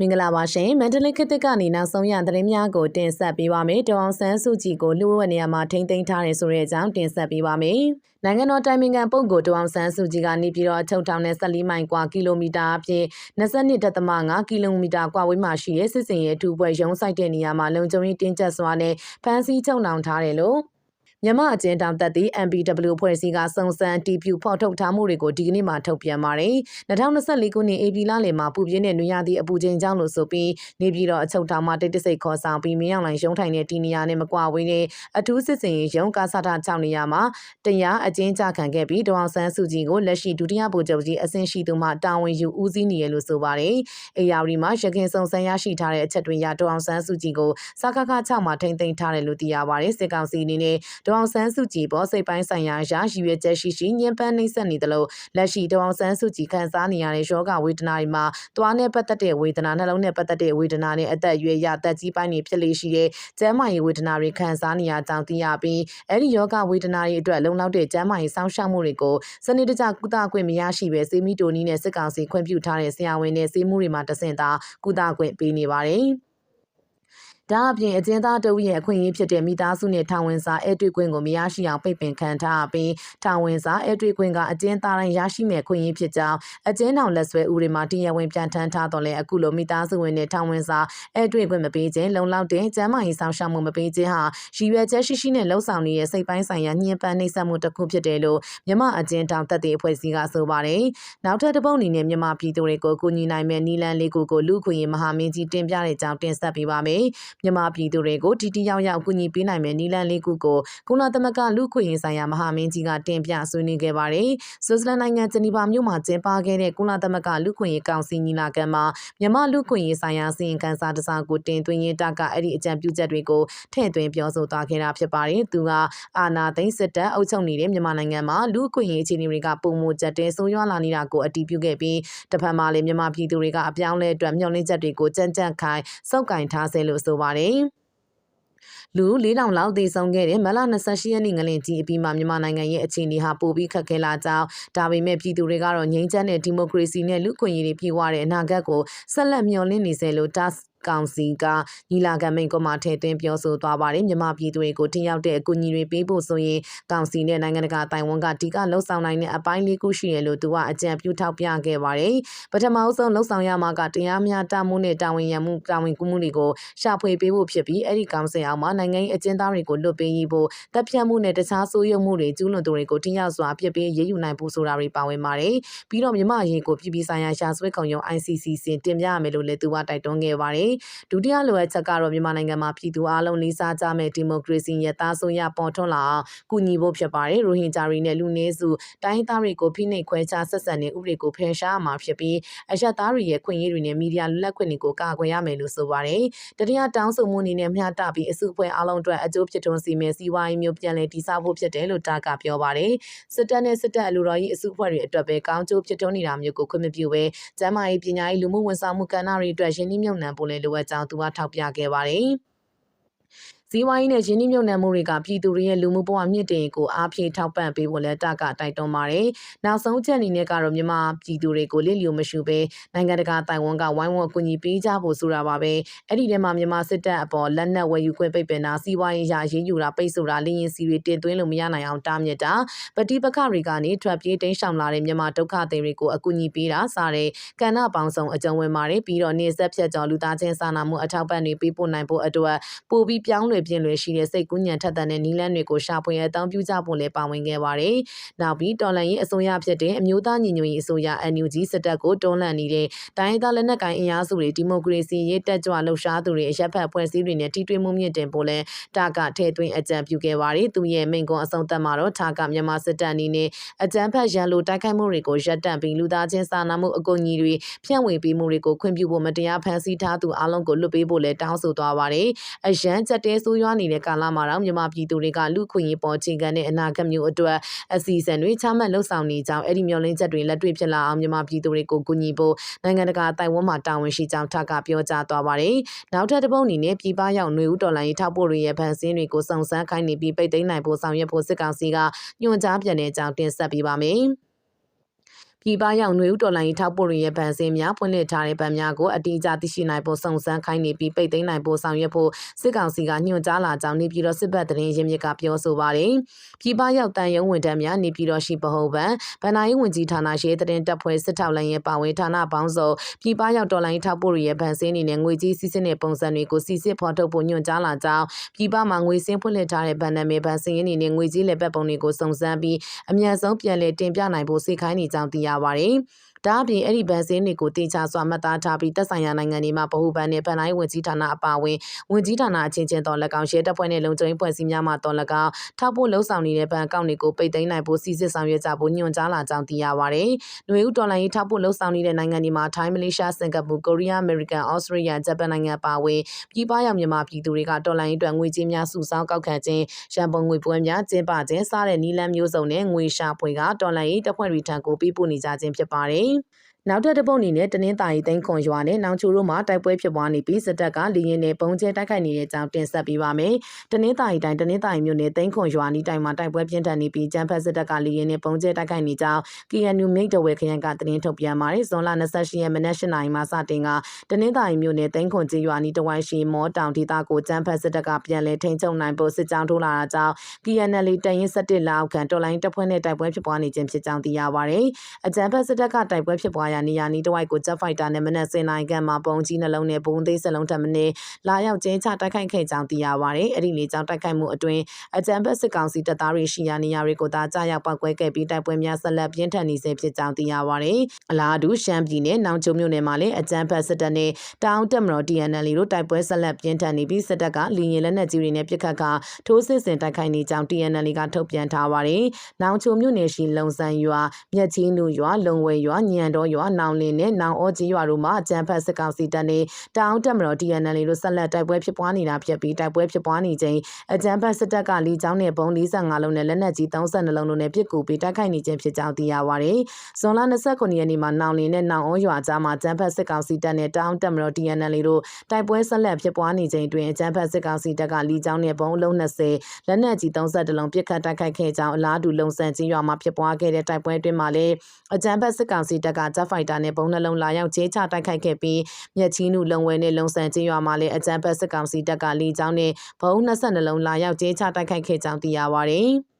မင်္ဂလာပါရှင်မန္တလေးခေတ်သစ်ကနေနောက်ဆုံးရသတင်းများကိုတင်ဆက်ပေးပါမယ်။ဒေါအောင်ဆန်းစုကြည်ကိုလူဝက်နေရာမှာထိမ့်သိမ်းထားတယ်ဆိုတဲ့အကြောင်းတင်ဆက်ပေးပါမယ်။နိုင်ငံတော်တိုင်ပင်ခံပုဂ္ဂိုလ်ဒေါအောင်ဆန်းစုကြည်ကနေပြည်တော်အချုပ်ထောင်နဲ့14မိုင်ကွာကီလိုမီတာအပြင်22.5ကီလိုမီတာကွာဝေးမှာရှိတဲ့စစ်စင်ရဲ့အထူးပွဲရုံးဆိုင်တဲ့နေရာမှာလုံခြုံရေးတင်းကျပ်စွာနဲ့ဖမ်းဆီးချုပ်နှောင်ထားတယ်လို့ မြန်မာအကျဉ်းတောင်သက်သည့် MPW ဖွဲ့စည်းကစုံစမ်းတီပြူဖော်ထုတ်ထားမှုတွေကိုဒီကနေ့မှထုတ်ပြန်ပါတယ်။2024ခုနှစ်ဧပြီလလယ်မှာပူပြင်းတဲ့နွေရာသီအပူချိန်ကြောင့်လို့ဆိုပြီးနေပြည်တော်အချုပ်ထောင်မှာတိတ်တဆိတ်ခေါ်ဆောင်ပြီးမင်းအောင်လှိုင်ရုံးထိုင်တဲ့တီနေရာနဲ့မကွာဝေးတဲ့အထူးစစ်စင်ရေးရုံးကားဆထ6နေရာမှာတရားအကျဉ်းချခံခဲ့ပြီးဒေါအောင်ဆန်းစုကြည်ကိုလက်ရှိဒုတိယဗိုလ်ချုပ်ကြီးအဆင့်ရှိသူမှတာဝန်ယူဦးစီးနေရလို့ဆိုပါတယ်။အေယာဝတီမှာရခင်စုံစမ်းရရှိထားတဲ့အချက်တွေရဒေါအောင်ဆန်းစုကြည်ကိုစကားက6မှာထိမ့်သိမ်းထားတယ်လို့သိရပါတယ်။စစ်ကောင်စီအနေနဲ့ဒေါအောင်ဆန်းစုကြည်ပေါ်စိတ်ပိုင်းဆိုင်ရာအရာရည်ရွယ်ချက်ရှိရှိညှဉ်းပန်းနှိမ့်ဆက်နေတယ်လို့လက်ရှိဒေါအောင်ဆန်းစုကြည်ခံစားနေရတဲ့ယောဂဝေဒနာတွေမှာသွားနဲ့ပတ်သက်တဲ့ဝေဒနာနှလုံးနဲ့ပတ်သက်တဲ့ဝေဒနာနဲ့အသက်အရွယ်ရသက်ကြီးပိုင်းတွေဖြစ်လေရှိတဲ့ကျန်းမာရေးဝေဒနာတွေခံစားနေရကြောင်းသိရပြီးအဲ့ဒီယောဂဝေဒနာတွေအတွက်လုံလောက်တဲ့ကျန်းမာရေးစောင့်ရှောက်မှုတွေကိုစနစ်တကျကုသခွင့်မရရှိပဲစေမီတိုနီနဲ့စစ်ကောင်စီခွင့်ပြုထားတဲ့ဆရာဝန်နဲ့စေမှုတွေမှာတဆင့်သာကုသခွင့်ပေးနေပါတယ်။ ဒါအပြင်အကျဉ်းသားတဦးရဲ့အခွင့်အရေးဖြစ်တဲ့မိသားစုနဲ့ထောင်ဝင်စာအဲတွေ့ခွင့်ကိုမရရှိအောင်ပိတ်ပင်ခံထားပြီးထောင်ဝင်စာအဲတွေ့ခွင့်ကအကျဉ်းသားတိုင်းရရှိမဲ့ခွင့်ရဖြစ်ကြောင်းအကျဉ်းထောင်လက်ဆွဲဥပဒေမှာတရားဝင်ပြန်ထမ်းထားတော့လဲအခုလိုမိသားစုဝင်နဲ့ထောင်ဝင်စာအဲတွေ့ခွင့်မပေးခြင်းလုံလောက်တဲ့ကျန်းမာရေးဆောင်ရှောက်မှုမပေးခြင်းဟာရည်ရွယ်ချက်ရှိရှိနဲ့လှုံ့ဆော်နေတဲ့စိတ်ပိုင်းဆိုင်ရာညှဉ်းပန်းနှိပ်စက်မှုတစ်ခုဖြစ်တယ်လို့မြမအကျဉ်းထောင်တပ်တဲ့အဖွဲ့အစည်းကဆိုပါတယ်နောက်ထပ်တစ်ပုတ်အနေနဲ့မြမပြည်သူတွေကိုကူညီနိုင်မဲ့နီလန်လေးခုကိုလူခွင့်ရေးမဟာမင်းကြီးတင်ပြတဲ့အကြောင်းတင်ဆက်ပေးပါမယ်မြန်မာပြည်သူတွေကိုတီတီရောက်ရောက်ကူညီပေးနိုင်မယ့်နီလန်လေးခုကိုကုလသမဂ္ဂလူခွင့်ရေးဆိုင်ရာမဟာမင်းကြီးကတင်ပြဆွေးနွေးခဲ့ပါတယ်။ဆွစ်ဇာလန်နိုင်ငံဂျနီဗာမြို့မှာကျင်းပခဲ့တဲ့ကုလသမဂ္ဂလူခွင့်ရေးကောင်စီညီလာခံမှာမြန်မာလူခွင့်ရေးဆိုင်ရာစီရင်ခံစာတစ်စောင်ကိုတင်သွင်းရင်းတကအဲ့ဒီအကြံပြုချက်တွေကိုထည့်သွင်းပြောဆိုသွားခဲ့တာဖြစ်ပါတယ်။သူကအာနာသိန်းစစ်တပ်အုပ်ချုပ်နေတဲ့မြန်မာနိုင်ငံမှာလူခွင့်ရေးအခြေအနေတွေကပုံမှုချက်တဲဆိုးရွားလာနေတာကိုအတည်ပြုခဲ့ပြီးတစ်ဖက်မှာလည်းမြန်မာပြည်သူတွေကအပြောင်းလဲအတွက်မျှော်လင့်ချက်တွေကိုကြံ့ကြံ့ခိုင်စောက်ကင်ထားစေလို့ဆိုပါတယ်။လူ4000လောက်သေဆုံးခဲ့တဲ့မလ28ရက်နေ့ငလင်ကြီးအပြီးမှာမြန်မာနိုင်ငံရဲ့အခြေအနေဟာပိုပြီးခက်ခဲလာကြောင်းဒါပေမဲ့ပြည်သူတွေကတော့ငြိမ်းချမ်းတဲ့ဒီမိုကရေစီနဲ့လူ့ခွင့်ရေးတွေပြည့်ဝတဲ့အနာဂတ်ကိုဆက်လက်မျှော်လင့်နေစေလို့ task ကောင်စီကညီလာခံမိန့်ခွန်းမှာထည့်သွင်းပြောဆိုသွားပါတယ်မြန်မာပြည်သူတွေကိုထိရောက်တဲ့အကူအညီတွေပေးဖို့ဆိုရင်ကောင်စီနဲ့နိုင်ငံတကာတိုင်ဝမ်ကဒီကလှုပ်ဆောင်နိုင်တဲ့အပိုင်းလေးခုရှိရလို့သူကအကြံပြုထောက်ပြခဲ့ပါတယ်ပထမဆုံးလှုပ်ဆောင်ရမှာကတရားမျှတမှုနဲ့တာဝန်ရမှုတာဝန်ကူးမှုတွေကိုရှာဖွေပေးဖို့ဖြစ်ပြီးအဲ့ဒီကောင်စီအောင်မှာနိုင်ငံရေးအကျဉ်းသားတွေကိုလွတ်ပေးရေးဖို့တပ်ဖြတ်မှုနဲ့တခြားဆိုးရုံမှုတွေကျူးလွန်သူတွေကိုထိရောက်စွာအပြစ်ပေးရေးယူနိုင်ဖို့ဆိုတာတွေပါဝင်ပါတယ်ပြီးတော့မြန်မာရေးကိုပြည်ပဆိုင်ရာရှာဆွဲခုံရုံး ICC စင်တင်ပြရမယ်လို့လည်းသူကတိုက်တွန်းခဲ့ပါတယ်ဒုတိယလိုအပ်ချက်ကတော့မြန်မာနိုင်ငံမှာပြည်သူအလုံးလေးစားကြမဲ့ဒီမိုကရေစီရဲ့သားဆိုရပေါ်ထွန်းလာအောင်ကူညီဖို့ဖြစ်ပါတယ်ရိုဟင်ဂျာတွေနဲ့လူနည်းစုတိုင်းသားတွေကိုဖိနှိပ်ခွဲခြားဆက်ဆံတဲ့ဥပဒေကိုဖယ်ရှားမှာဖြစ်ပြီးအရက်သားတွေရဲ့ခွင့်ရေးတွေနဲ့မီဒီယာလွတ်လပ်ခွင့်တွေကိုကာကွယ်ရမယ်လို့ဆိုပါတယ်တတိယတောင်းဆိုမှုအနေနဲ့မျှတပြီးအစုအဖွဲ့အလုံးအတွက်အကျိုးဖြစ်ထွန်းစီမယ်စီးပွားရေးမျိုးပြန်လည်တည်ဆောက်ဖို့ဖြစ်တယ်လို့တာကပြောပါတယ်စစ်တပ်နဲ့စစ်တပ်အလိုတော်ကြီးအစုအဖွဲ့တွေအတွက်ပဲကောင်းကျိုးဖြစ်ထွန်းနေတာမျိုးကိုခွင့်မပြုဘဲကျန်းမာရေးပညာရေးလူမှုဝန်ဆောင်မှုကဏ္ဍတွေအတွက်ရင်းနှီးမြှုပ်နှံဖို့လည်းလိုအပ်ကြောင်းသူကထောက်ပြခဲ့ပါတယ်။ ဇီဝိုင်းနဲ့ရင်းနှီးမြှုပ်နှံမှုတွေကပြည်သူတွေရဲ့လူမှုဘဝမြင့်တင်ကိုအားဖြည့်ထောက်ပံ့ပေးဖို့လည်းတကတိုက်တွန်းပါတယ်။နောက်ဆုံးချက်အနေနဲ့ကတော့မြန်မာပြည်သူတွေကိုလစ်လျူမရှုဘဲနိုင်ငံတကာတိုင်ဝမ်ကဝိုင်းဝန်းအကူအညီပေးကြဖို့ဆိုတာပါပဲ။အဲ့ဒီထဲမှာမြန်မာစစ်တပ်အပေါ်လက်နက်ဝယ်ယူခွင့်ပိတ်ပင်တာစီးပွားရေးရရေးယူတာပိတ်ဆို့တာလင်းရင်စီတွေတင်သွင်းလို့မရနိုင်အောင်တားမြစ်တာပဋိပက္ခတွေကနေထွက်ပြေးတိမ်းရှောင်လာတဲ့မြန်မာဒုက္ခသည်တွေကိုအကူအညီပေးတာစတဲ့ကဏ္ဍပေါင်းစုံအကြုံဝင်ပါတယ်ပြီးတော့နေဆက်ဖြတ်ကျော်လူသားချင်းစာနာမှုအထောက်ပံ့တွေပေးပို့နိုင်ဖို့အတွက်ပိုပြီးပြောင်းလဲပြင်လွယ်ရှိတဲ့စိတ်ကူးညံထက်သန်တဲ့နီလန်းတွေကိုရှာဖွေအတောင်းပြုကြဖို့လည်းပါဝင်ခဲ့ပါတယ်။နောက်ပြီးတော်လန်ရေးအစိုးရဖြစ်တဲ့အမျိုးသားညီညွတ်ရေးအစိုးရ NUG စစ်တပ်ကိုတွန်းလှန်နေတဲ့တိုင်းဒေသလက်နက်ကိုင်အင်အားစုတွေဒီမိုကရေစီရေးတက်ကြွလှုပ်ရှားသူတွေအရက်ဖက်ဖွဲ့စည်းတွေနဲ့ထိတွေ့မှုမြင့်တင်ဖို့လဲတာကထဲသွင်းအကြံပြုခဲ့ပါတယ်။သူရဲ့မိန့်ခွန်းအဆုံးသတ်မှာတော့တာကမြန်မာစစ်တပ်အနေနဲ့အကြမ်းဖက်ရန်လိုတိုက်ခိုက်မှုတွေကိုရပ်တန့်ပြီးလူသားချင်းစာနာမှုအကူအညီတွေဖြန့်ဝေပေးမှုတွေကိုခွင့်ပြုဖို့မတရားဖန်ဆီးထားသူအလုံးကိုလွတ်ပေးဖို့လဲတောင်းဆိုသွားပါတယ်။အရန်ချက်တဲဆိုးရွားနေတဲ့ကာလမှာတော့မြန်မာပြည်သူတွေကလူခွင့်ရေးပေါ်ချိန်ကန်တဲ့အနာဂတ်မျိုးအတွက်အစီအစဉ်တွေချမှတ်လှုပ်ဆောင်နေကြောင်းအဲ့ဒီမျှော်လင့်ချက်တွေလက်တွေ့ဖြစ်လာအောင်မြန်မာပြည်သူတွေကိုကူညီဖို့နိုင်ငံတကာတိုင်ဝမ်မှာတာဝန်ရှိကြောင်းထပ်ကပြောကြားသွားပါတယ်။နောက်ထပ်တစ်ပုတ်အနေနဲ့ပြည်ပရောက်ຫນွေဦးတော်လိုင်းရေးထောက်ပို့တွေရဲ့ဗန်စင်းတွေကိုစုံစမ်းခိုင်းနေပြီးပိတ်သိမ်းနိုင်ဖို့ဆောင်ရွက်ဖို့စစ်ကောင်စီကညွှန်ကြားပြန်တဲ့အကြောင်းတင်ဆက်ပေးပါမယ်။ ပြည်ပရောက်ຫນွေဦးတော်လိုင်းထောက်ပို့ရရဲ့ဗန်စင်းများဖွင့်လှစ်ထားတဲ့ဗန်များကိုအတိအကျသိရှိနိုင်ဖို့စုံစမ်းခိုင်းနေပြီးပိတ်သိမ်းနိုင်ဖို့ဆောင်ရွက်ဖို့စစ်ကောင်စီကညွှန်ကြားလာကြောင်းနေပြည်တော်စစ်ဘက်သတင်းရင်းမြစ်ကပြောဆိုပါတယ်။ပြည်ပရောက်တန်ရုံဝန်ထမ်းများနေပြည်တော်ရှိဗဟိုဘဏ်ဗဏ္ဍာရေးဝန်ကြီးဌာနရှိသတင်းတပ်ဖွဲ့စစ်ထောက်လိုင်းရဲ့ပါဝင်ဌာနပေါင်းစုံပြည်ပရောက်တော်လိုင်းထောက်ပို့ရရဲ့ဗန်စင်းအနေနဲ့ငွေကြီးစီးစစ်တဲ့ပုံစံတွေကိုစီစစ်ဖော်ထုတ်ဖို့ညွှန်ကြားလာကြောင်းပြည်ပမှာငွေစင်းဖွင့်လှစ်ထားတဲ့ဗန်နာမည်ဗန်စင်းရင်းအနေနဲ့ငွေကြီးလက်ပတ်ပုံတွေကိုစုံစမ်းပြီးအမြန်ဆုံးပြန်လည်တင်ပြနိုင်ဖို့စိတ်ခိုင်းနေကြောင်းသိရပါတယ်။ဒါအပြင်အဲ့ဒီဗန်စင်းတွေကိုတင်ချစွာမှတ်သားထားပြီးသက်ဆိုင်ရာနိုင်ငံတွေမှာဗဟုဗန်နဲ့ဗန်တိုင်းဝင်ကြီးဌာနအပါအဝင်ဝင်ကြီးဌာနအချင်းချင်းတော်၎င်းရဲတပ်ဖွဲ့နဲ့လုံခြုံရေးဖွဲ့စည်းများမှတော်၎င်းထောက်ဖို့လှုံ့ဆော်နေတဲ့ဗန်အကောင့်တွေကိုပိတ်သိမ်းနိုင်ဖို့စီစစ်ဆောင်ရွက်ကြဖို့ညွှန်ကြားလာကြောင်းသိရပါတယ်။ຫນွေဦးတော်လိုင်းရေးထောက်ဖို့လှုံ့ဆော်နေတဲ့နိုင်ငံတွေမှာထိုင်းမလေးရှားစင်ကာပူကိုရီးယားအမေရိကန်ဩစတြေးလျဂျပန်နိုင်ငံပါဝင်ပြည်ပရောက်မြန်မာပြည်သူတွေကတော်လိုင်းရေးအတွက်ငွေကြေးများစုဆောင်းကောက်ခံခြင်းရန်ပုံငွေပွဲများကျင်းပခြင်းစတဲ့နီလန်းမျိုးစုံနဲ့ငွေရှာဖွေကတော်လိုင်းရေးတပ်ဖွဲ့တွေထံကိုပေးပို့နေကြခြင်းဖြစ်ပါတယ်။ game နောက်ထပ်တစ်ပုတ်အနေနဲ့တနင်္သာရီသိန်းခွန်ရွာနဲ့နောင်ချိုတို့မှာတိုက်ပွဲဖြစ်ပွားနေပြီးစစ်တပ်ကလေရင်နဲ့ပုံကျဲတိုက်ခိုက်နေတဲ့အကြောင်းတင်ဆက်ပေးပါမယ်။တနင်္သာရီတိုင်းတနင်္သာရီမြို့နယ်သိန်းခွန်ရွာနီးတိုင်းမှာတိုက်ပွဲပြင်းထန်နေပြီးကျန်းဖက်စစ်တပ်ကလေရင်နဲ့ပုံကျဲတိုက်ခိုက်နေကြောင်း KNU မိတ်တဝဲခရိုင်ကသတင်းထုတ်ပြန်ပါတယ်။ဇွန်လ28ရက်မနက်၈နာရီမှာစတင်ကတနင်္သာရီမြို့နယ်သိန်းခွန်ကျေးရွာနီးတဝိုင်းရှိမောတောင်ဒေသကိုကျန်းဖက်စစ်တပ်ကပြန်လည်ထိန်းချုပ်နိုင်ဖို့စစ်ကြောင်းထိုးလာတာကြောင့် KNL တရင်17လောက်ခန့်တော်လိုင်းတပ်ဖွဲ့နဲ့တိုက်ပွဲဖြစ်ပွားနေခြင်းဖြစ်ကြောင်းသိရပါတယ်။အကြမ်းဖက်စစ်တပ်ကတိုက်ပွဲဖြစ်ပွားရာနေရာနီးတဝိုက်ကို Jet Fighter နဲ့မနက်10:00နာရီခန့်မှာပုံကြီးနှလုံးနဲ့ဘုံသေးစလုံးထပ်မင်းလာရောက်ကျင်းချတိုက်ခိုက်ခဲ့ကြောင်းသိရပါတယ်။အဲ့ဒီလေကြောင်းတိုက်ခိုက်မှုအတွင်းအကြံဖက်စစ်ကောင်စီတပ်သားတွေရှိရာနေရာတွေကိုသာကြားရောက်ပောက်ကွဲခဲ့ပြီးတိုက်ပွဲများဆက်လက်ပြင်းထန်နေဆဲဖြစ်ကြောင်းသိရပါတယ်။အလားတူရှမ်းပြည်နယ်နောင်ချုံမြို့နယ်မှာလည်းအကြံဖက်စစ်တပ်နဲ့တောင်တက်မတော် TNL တို့တိုက်ပွဲဆက်လက်ပြင်းထန်နေပြီးစစ်တပ်ကလီရင်လက်နက်ကြီးတွေနဲ့ပစ်ခတ်ကထိုးစစ်ဆင်တိုက်ခိုက်နေကြောင်း TNL ကထုတ်ပြန်ထားပါတယ်။နောင်ချုံမြို့နယ်ရှိလုံဆန်ရွာမြက်ချင်းနူရွာလုံဝဲရွာညံတော်ရွာနောင်လင်းနဲ့နောင်ဩကြီးရွာတို့မှာအကြမ်းဖက်စစ်ကောင်စီတပ်နဲ့တောင်တက်မတော် TNL တို့ဆက်လက်တိုက်ပွဲဖြစ်ပွားနေတာဖြစ်ပြီးတိုက်ပွဲဖြစ်ပွားနေချိန်အကြမ်းဖက်စစ်တပ်ကလီကျောင်းနဲ့ပုံ45လုံးနဲ့လက်နက်ကြီး32လုံးတို့နဲ့ပစ်ကူပြီးတိုက်ခိုက်နေခြင်းဖြစ်ကြောင်းသိရပါတယ်။ဇွန်လ29ရက်နေ့မှာနောင်လင်းနဲ့နောင်ဩရွာကြားမှာအကြမ်းဖက်စစ်ကောင်စီတပ်နဲ့တောင်တက်မတော် TNL တို့တိုက်ပွဲဆက်လက်ဖြစ်ပွားနေချိန်တွင်အကြမ်းဖက်စစ်ကောင်စီတပ်ကလီကျောင်းနဲ့ပုံလုံး20လက်နက်ကြီး32လုံးပစ်ခတ်တိုက်ခိုက်ခဲ့ကြောင်းအလားတူလုံဆန်ချင်းရွာမှာဖြစ်ပွားခဲ့တဲ့တိုက်ပွဲအတွင်းမှာလည်းအကြမ်းဖက်စစ်ကောင်စီတပ်ကဂျက်ဖိုက်တာနဲ့ပုံနှလုံးလာရောက်ခြေချတိုက်ခိုက်ခဲ့ပြီးမြက်ချီးနုလုံဝဲနဲ့လုံဆန်ချင်းရွာမှာလည်းအကြမ်းဖက်စစ်ကောင်စီတပ်ကလီကျောင်းနဲ့ဘုံ22လုံးလာရောက်ခြေချတိုက်ခိုက်ခဲ့ကြောင်းသိရပါဗျ။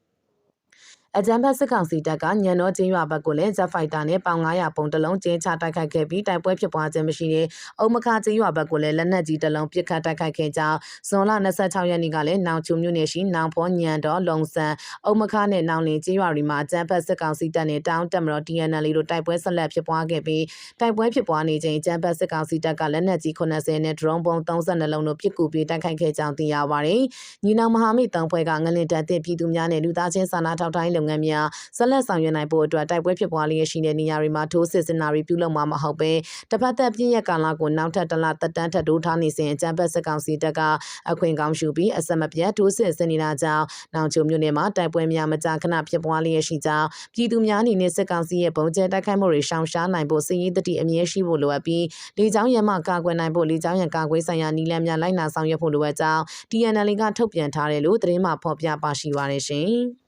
အကြမ်းဖက်စစ်ကောင်စီတပ်ကညံတော်ချင်းရွာဘက်ကိုလည်း Jet Fighter နဲ့ပေါင်900ပုံတလုံးကျင်းချတိုက်ခိုက်ခဲ့ပြီးတိုက်ပွဲဖြစ်ပွားခြင်းမရှိတဲ့အုံမခချင်းရွာဘက်ကိုလည်းလက်နက်ကြီးတလုံးပစ်ခတ်တိုက်ခိုက်ခဲ့ကြောင်းဇွန်လ26ရက်နေ့ကလည်းနောင်ချုံမြို့နယ်ရှိနောင်ဖောညံတော်လုံဆန်အုံမခနဲ့နောင်လင်းချင်းရွာတွေမှာအကြမ်းဖက်စစ်ကောင်စီတပ်နဲ့တောင်းတက်မတော် TNL တို့တိုက်ပွဲဆက်လက်ဖြစ်ပွားခဲ့ပြီးတိုက်ပွဲဖြစ်ပွားနေချိန်အကြမ်းဖက်စစ်ကောင်စီတပ်ကလက်နက်ကြီး80နဲ့ drone ပုံ32လုံးတို့ပစ်ကူပြီးတိုက်ခိုက်ခဲ့ကြောင်းသိရပါတယ်။ညီနောင်မဟာမိတ်တန်းဖွဲ့ကငလင်တပ်တဲ့ပြည်သူများနဲ့လူသားချင်းစာနာထောက်ထားရေးလုပ်ငန်းများဆက်လက်ဆောင်ရွက်နိုင်ဖို့အတွက်တိုက်ပွဲဖြစ်ပွားလျက်ရှိတဲ့နေရာတွေမှာထိုးစစ်စင်တာတွေပြုလုပ်မှာမဟုတ်ပဲတစ်ဖက်သက်ပြည့်ရက်ကာလကိုနောက်ထပ်တစ်လသက်တမ်းထပ်တိုးထားနေစဉ်အကြံဖက်စစ်ကောင်စီတပ်ကအခွင့်ကောင်းရှုပြီးအဆက်မပြတ်ထိုးစစ်ဆင်နေတာကြောင့်နောင်ချုံမြို့နယ်မှာတိုက်ပွဲများမကြာခဏဖြစ်ပွားလျက်ရှိကြောင်းပြည်သူများအနေနဲ့စစ်ကောင်စီရဲ့ပုံကျဲတိုက်ခိုက်မှုတွေရှောင်ရှားနိုင်ဖို့စစ်ရေးတတိအမြဲရှိဖို့လိုအပ်ပြီးလေကြောင်းရမကာကွယ်နိုင်ဖို့လေကြောင်းရန်ကာကွယ်ဆိုင်ရာနည်းလမ်းများလိုက်နာဆောင်ရွက်ဖို့လိုအပ်ကြောင်း TNL ကထုတ်ပြန်ထားတယ်လို့သတင်းမှဖော်ပြပါရှိပါရရှင်။